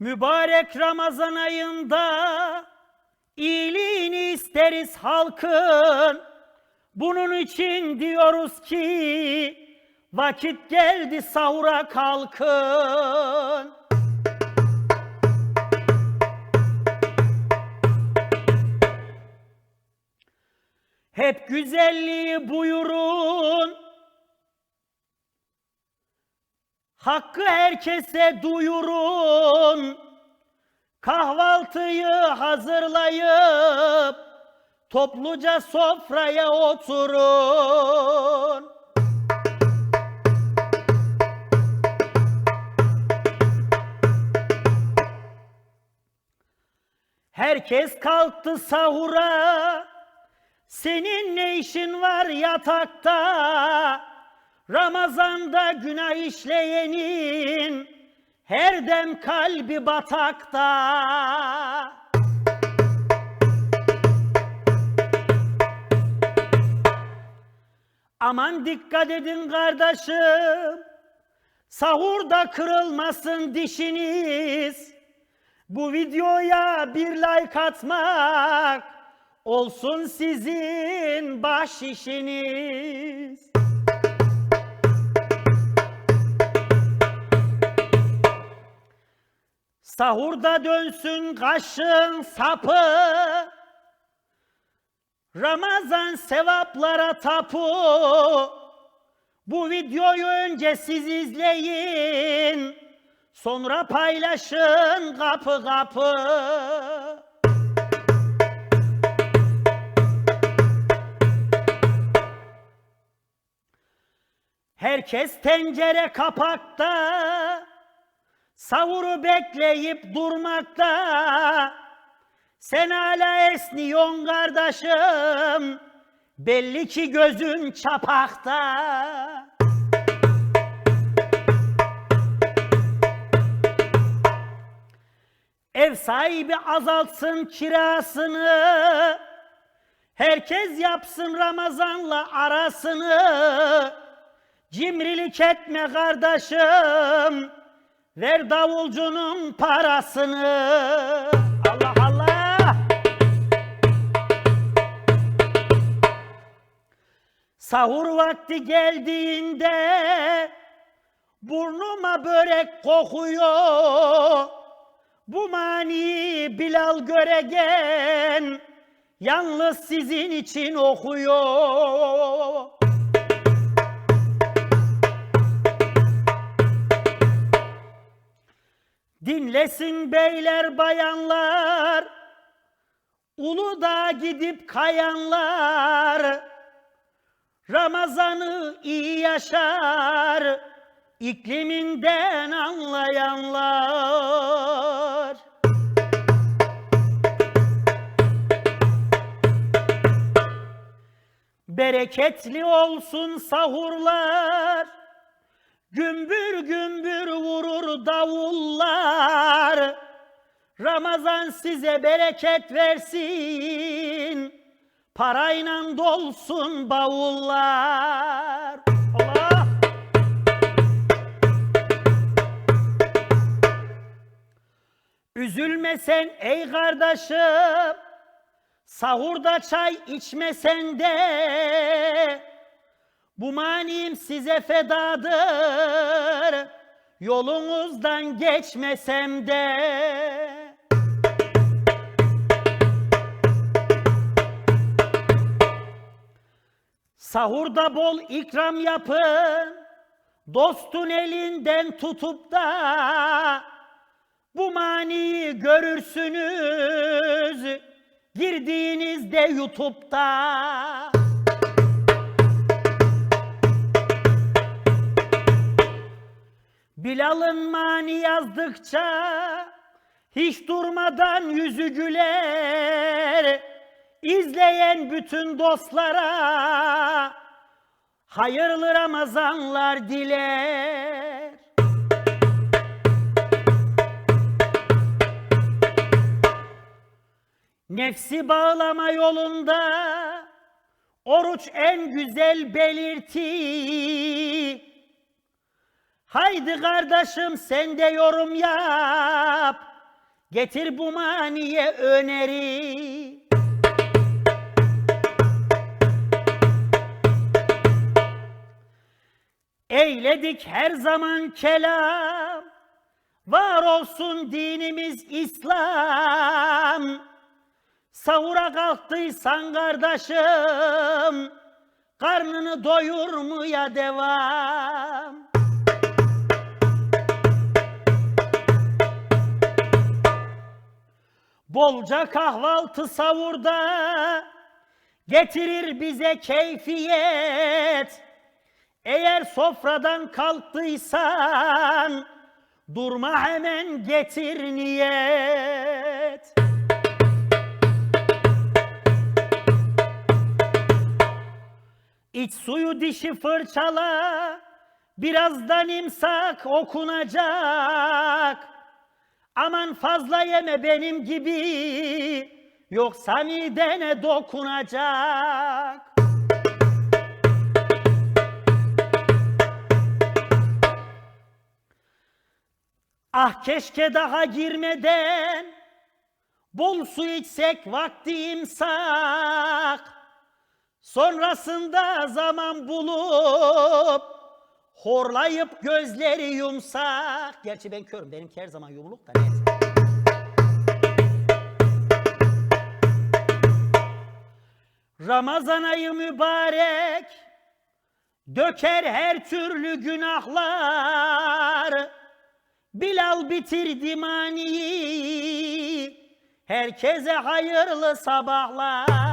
Mübarek Ramazan ayında iyiliğini isteriz halkın. Bunun için diyoruz ki vakit geldi sahura kalkın. Hep güzelliği buyurun. Hakkı herkese duyurun. Kahvaltıyı hazırlayıp topluca sofraya oturun. Herkes kalktı sahura. Senin ne işin var yatakta? Ramazanda günah işleyenin her dem kalbi batakta. Aman dikkat edin kardeşim. Sahurda kırılmasın dişiniz. Bu videoya bir like atmak olsun sizin baş işiniz. Sahurda dönsün kaşın sapı. Ramazan sevaplara tapu. Bu videoyu önce siz izleyin. Sonra paylaşın kapı kapı. Herkes tencere kapakta. Savuru bekleyip durmakta. Sen hala esniyon kardeşim. Belli ki gözün çapakta. Ev sahibi azaltsın kirasını. Herkes yapsın Ramazan'la arasını. Cimrilik etme kardeşim. Ver davulcunun parasını. Allah Allah. Sahur vakti geldiğinde burnuma börek kokuyor. Bu mani Bilal göregen yalnız sizin için okuyor. Dinlesin beyler bayanlar, Uludağ gidip kayanlar, Ramazan'ı iyi yaşar, ikliminden anlayanlar. Bereketli olsun sahurlar, gümbür gümbür vurur davullar. Ramazan size bereket versin, parayla dolsun bavullar. Allah! Üzülme sen ey kardeşim, sahurda çay içmesen de, bu manim size fedadır, yolunuzdan geçmesem de. Sahurda bol ikram yapın, dostun elinden tutup da, bu maniyi görürsünüz, girdiğinizde YouTube'da. Bilal'ın mani yazdıkça hiç durmadan yüzü güler. İzleyen bütün dostlara hayırlı Ramazanlar diler. Nefsi bağlama yolunda oruç en güzel belirti. Haydi kardeşim sen de yorum yap. Getir bu maniye öneri. Eyledik her zaman kelam. Var olsun dinimiz İslam. Savura kalktıysan kardeşim, karnını doyurmaya devam. Bolca kahvaltı savurda getirir bize keyfiyet. Eğer sofradan kalktıysan durma hemen getir niyet. İç suyu dişi fırçala, birazdan imsak okunacak. Aman fazla yeme benim gibi, yoksa midene dokunacak. Ah keşke daha girmeden bol su içsek vakti imsak. Sonrasında zaman bulup horlayıp gözleri yumsak. Gerçi ben körüm benimki her zaman yumuluk da neyse. Ramazan ayı mübarek döker her türlü günahlar. Bilal bitirdi maniyi, herkese hayırlı sabahlar.